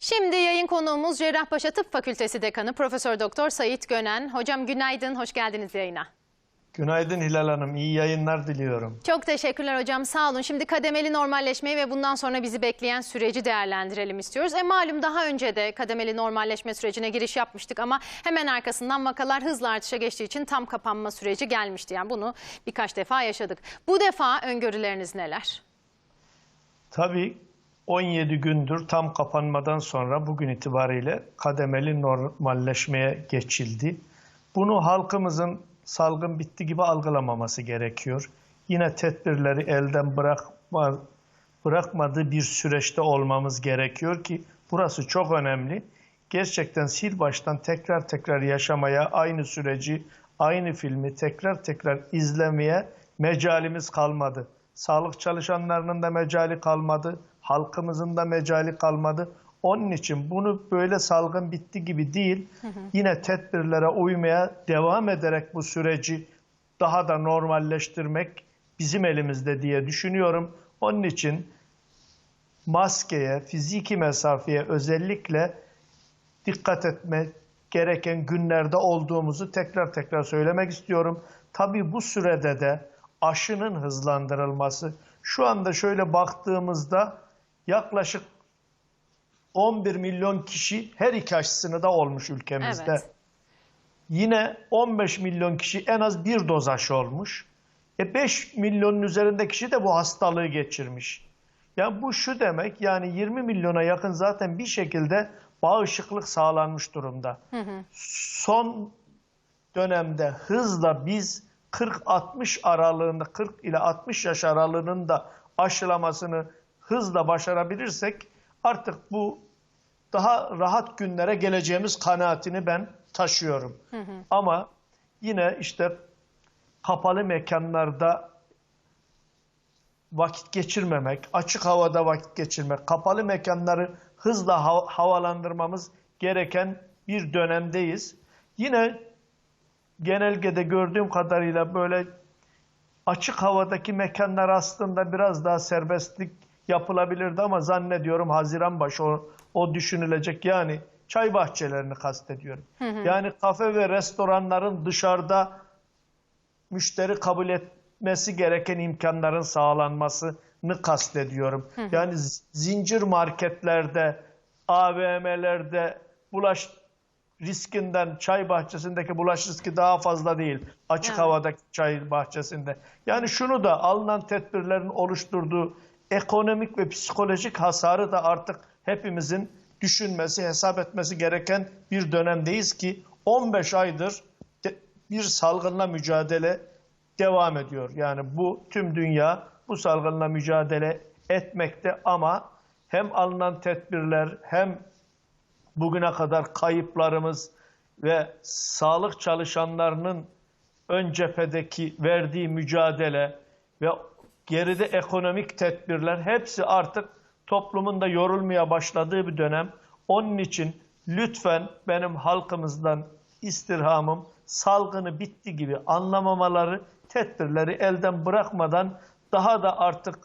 Şimdi yayın konuğumuz Cerrahpaşa Tıp Fakültesi Dekanı Profesör Doktor Sayit Gönen. Hocam günaydın, hoş geldiniz yayına. Günaydın Hilal Hanım. İyi yayınlar diliyorum. Çok teşekkürler hocam, sağ olun. Şimdi kademeli normalleşmeyi ve bundan sonra bizi bekleyen süreci değerlendirelim istiyoruz. E malum daha önce de kademeli normalleşme sürecine giriş yapmıştık ama hemen arkasından vakalar hızla artışa geçtiği için tam kapanma süreci gelmişti. Yani bunu birkaç defa yaşadık. Bu defa öngörüleriniz neler? Tabii 17 gündür tam kapanmadan sonra bugün itibariyle kademeli normalleşmeye geçildi. Bunu halkımızın salgın bitti gibi algılamaması gerekiyor. Yine tedbirleri elden bırakma, bırakmadığı bir süreçte olmamız gerekiyor ki burası çok önemli. Gerçekten sil baştan tekrar tekrar yaşamaya, aynı süreci, aynı filmi tekrar tekrar izlemeye mecalimiz kalmadı. Sağlık çalışanlarının da mecali kalmadı, halkımızın da mecali kalmadı. Onun için bunu böyle salgın bitti gibi değil, yine tedbirlere uymaya devam ederek bu süreci daha da normalleştirmek bizim elimizde diye düşünüyorum. Onun için maskeye, fiziki mesafeye özellikle dikkat etmek gereken günlerde olduğumuzu tekrar tekrar söylemek istiyorum. Tabii bu sürede de aşının hızlandırılması, şu anda şöyle baktığımızda yaklaşık 11 milyon kişi her iki aşısını da olmuş ülkemizde. Evet. Yine 15 milyon kişi en az bir doz aşı olmuş. E 5 milyonun üzerinde kişi de bu hastalığı geçirmiş. Yani bu şu demek yani 20 milyona yakın zaten bir şekilde bağışıklık sağlanmış durumda. Son dönemde hızla biz 40-60 aralığında 40 ile 60 yaş aralığında aşılamasını hızla başarabilirsek artık bu daha rahat günlere geleceğimiz kanaatini ben taşıyorum. Ama yine işte kapalı mekanlarda vakit geçirmemek, açık havada vakit geçirmek, kapalı mekanları hızla hav- havalandırmamız gereken bir dönemdeyiz. Yine genelgede gördüğüm kadarıyla böyle açık havadaki mekanlar aslında biraz daha serbestlik yapılabilirdi ama zannediyorum Haziran başı o, o düşünülecek. Yani çay bahçelerini kastediyorum. Yani kafe ve restoranların dışarıda müşteri kabul etmesi gereken imkanların sağlanmasını kastediyorum. Yani z- zincir marketlerde, AVM'lerde bulaş riskinden çay bahçesindeki bulaş riski daha fazla değil. Açık Evet. havadaki çay bahçesinde. Yani şunu da alınan tedbirlerin oluşturduğu ekonomik ve psikolojik hasarı da artık hepimizin düşünmesi, hesap etmesi gereken bir dönemdeyiz ki 15 aydır bir salgınla mücadele devam ediyor. Yani bu tüm dünya bu salgınla mücadele etmekte ama hem alınan tedbirler hem bugüne kadar kayıplarımız ve sağlık çalışanlarının ön cephedeki verdiği mücadele ve geride ekonomik tedbirler hepsi artık toplumun da yorulmaya başladığı bir dönem. Onun için lütfen benim halkımızdan istirhamım salgını bitti gibi anlamamaları, tedbirleri elden bırakmadan daha da artık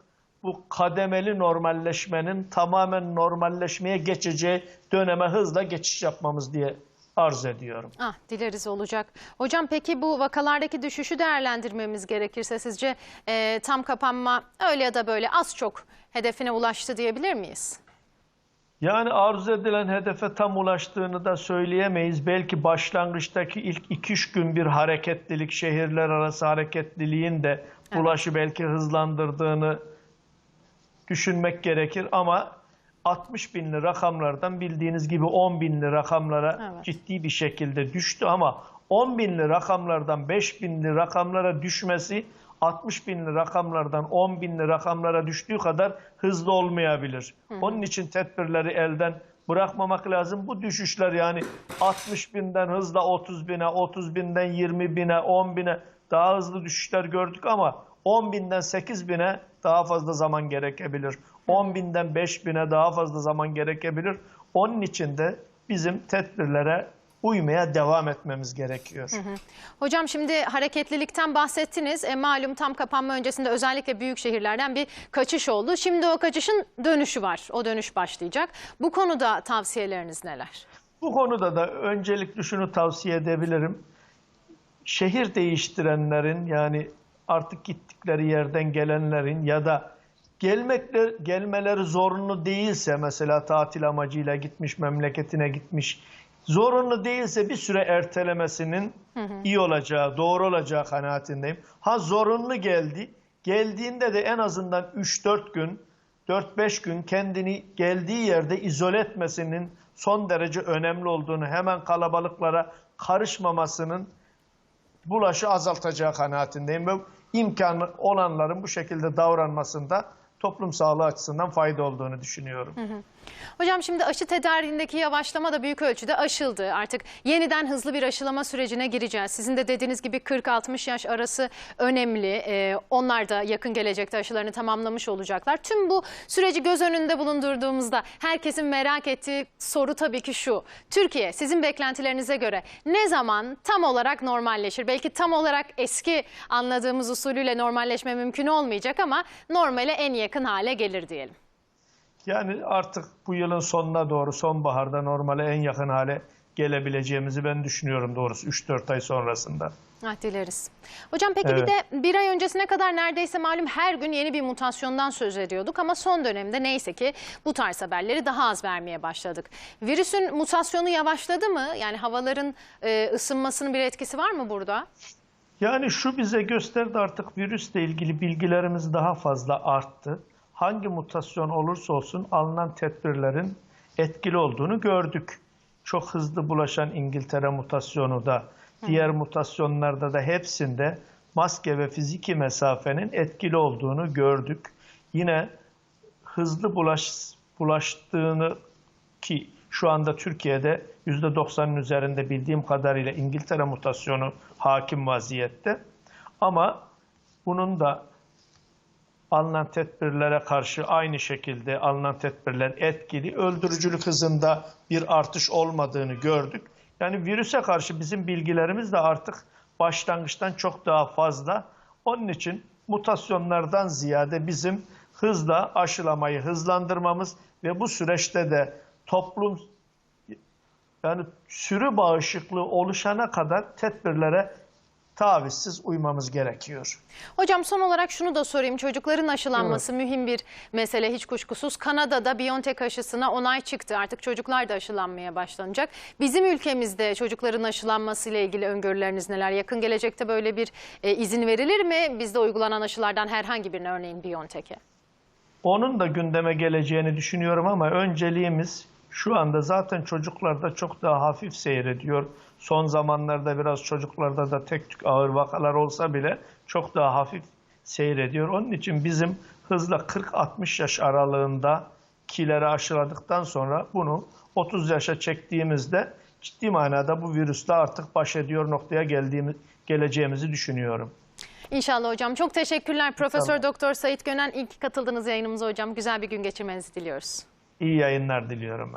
bu kademeli normalleşmenin tamamen normalleşmeye geçeceği döneme hızla geçiş yapmamız diye arz ediyorum. Ah dileriz olacak. Hocam peki bu vakalardaki düşüşü değerlendirmemiz gerekirse sizce e, tam kapanma öyle ya da böyle az çok hedefine ulaştı diyebilir miyiz? Yani arzu edilen hedefe tam ulaştığını da söyleyemeyiz. Belki başlangıçtaki ilk 2-3 gün bir hareketlilik, şehirler arası hareketliliğin de bulaşı belki hızlandırdığını düşünmek gerekir. Ama 60 binli rakamlardan bildiğiniz gibi 10 binli rakamlara Evet. ciddi bir şekilde düştü. Ama 10 binli rakamlardan 5 binli rakamlara düşmesi 60 binli rakamlardan 10 binli rakamlara düştüğü kadar hızlı olmayabilir. Onun için tedbirleri elden bırakmamak lazım. Bu düşüşler yani 60 binden hızla 30 bine, 30 binden 20 bine, 10 bine daha hızlı düşüşler gördük ama 10 binden 8 bine daha fazla zaman gerekebilir. 10 binden 5 bine daha fazla zaman gerekebilir. Onun için de bizim tedbirlere uymaya devam etmemiz gerekiyor. Hocam şimdi hareketlilikten bahsettiniz. E, malum tam kapanma öncesinde özellikle büyük şehirlerden bir kaçış oldu. Şimdi o kaçışın dönüşü var. O dönüş başlayacak. Bu konuda tavsiyeleriniz neler? Bu konuda da öncelikle şunu tavsiye edebilirim. Şehir değiştirenlerin yani artık gittikleri yerden gelenlerin ya da gelmekle, gelmeleri zorunlu değilse mesela tatil amacıyla gitmiş memleketine gitmiş zorunlu değilse bir süre ertelemesinin iyi olacağı, doğru olacağı kanaatindeyim. Ha zorunlu geldi. Geldiğinde de en azından 3-4 gün, 4-5 gün kendini geldiği yerde izole etmesinin son derece önemli olduğunu, hemen kalabalıklara karışmamasının bulaşı azaltacağı kanaatindeyim. Ve imkanı olanların bu şekilde davranmasında toplum sağlığı açısından fayda olduğunu düşünüyorum. Hocam şimdi aşı tedariğindeki yavaşlama da büyük ölçüde aşıldı. Artık yeniden hızlı bir aşılama sürecine gireceğiz. Sizin de dediğiniz gibi 40-60 yaş arası önemli. Ee, onlar da yakın gelecekte aşılarını tamamlamış olacaklar. Tüm bu süreci göz önünde bulundurduğumuzda herkesin merak ettiği soru tabii ki şu. Türkiye sizin beklentilerinize göre ne zaman tam olarak normalleşir? Belki tam olarak eski anladığımız usulüyle normalleşme mümkün olmayacak ama normale en yakın hale gelir diyelim. Yani artık bu yılın sonuna doğru sonbaharda normale en yakın hale gelebileceğimizi ben düşünüyorum doğrusu 3-4 ay sonrasında. Ah dileriz. Hocam peki bir Evet. de bir ay öncesine kadar neredeyse malum her gün yeni bir mutasyondan söz ediyorduk ama son dönemde neyse ki bu tarz haberleri daha az vermeye başladık. Virüsün mutasyonu yavaşladı mı? Yani havaların e, ısınmasının bir etkisi var mı burada? Yani şu bize gösterdi artık virüsle ilgili bilgilerimiz daha fazla arttı. Hangi mutasyon olursa olsun alınan tedbirlerin etkili olduğunu gördük. Çok hızlı bulaşan İngiltere mutasyonu da, diğer mutasyonlarda da hepsinde maske ve fiziki mesafenin etkili olduğunu gördük. Yine hızlı bulaş, bulaştığını ki şu anda Türkiye'de %90'ın üzerinde bildiğim kadarıyla İngiltere mutasyonu hakim vaziyette. Ama bunun da alınan tedbirlere karşı aynı şekilde alınan tedbirler etkili. Öldürücülük hızında bir artış olmadığını gördük. Yani virüse karşı bizim bilgilerimiz de artık başlangıçtan çok daha fazla. Onun için mutasyonlardan ziyade bizim hızla aşılamayı hızlandırmamız ve bu süreçte de toplum yani sürü bağışıklığı oluşana kadar tedbirlere tavizsiz uymamız gerekiyor. Hocam son olarak şunu da sorayım. Çocukların aşılanması mühim bir mesele hiç kuşkusuz. Kanada'da BioNTech aşısına onay çıktı. Artık çocuklar da aşılanmaya başlanacak. Bizim ülkemizde çocukların aşılanması ile ilgili öngörüleriniz neler? Yakın gelecekte böyle bir e, izin verilir mi? Bizde uygulanan aşılardan herhangi birine örneğin BioNTech'e. Onun da gündeme geleceğini düşünüyorum ama önceliğimiz şu anda zaten çocuklarda çok daha hafif seyrediyor. Son zamanlarda biraz çocuklarda da tek tük ağır vakalar olsa bile çok daha hafif seyrediyor. Onun için bizim hızla 40-60 yaş aralığında kileri aşıladıktan sonra bunu 30 yaşa çektiğimizde ciddi manada bu virüsle artık baş ediyor noktaya geldiğimiz, geleceğimizi düşünüyorum. İnşallah hocam. Çok teşekkürler. Profesör Tamam. Doktor Sait Gönen ilk katıldığınız yayınımıza hocam. Güzel bir gün geçirmenizi diliyoruz. İyi yayınlar diliyorum.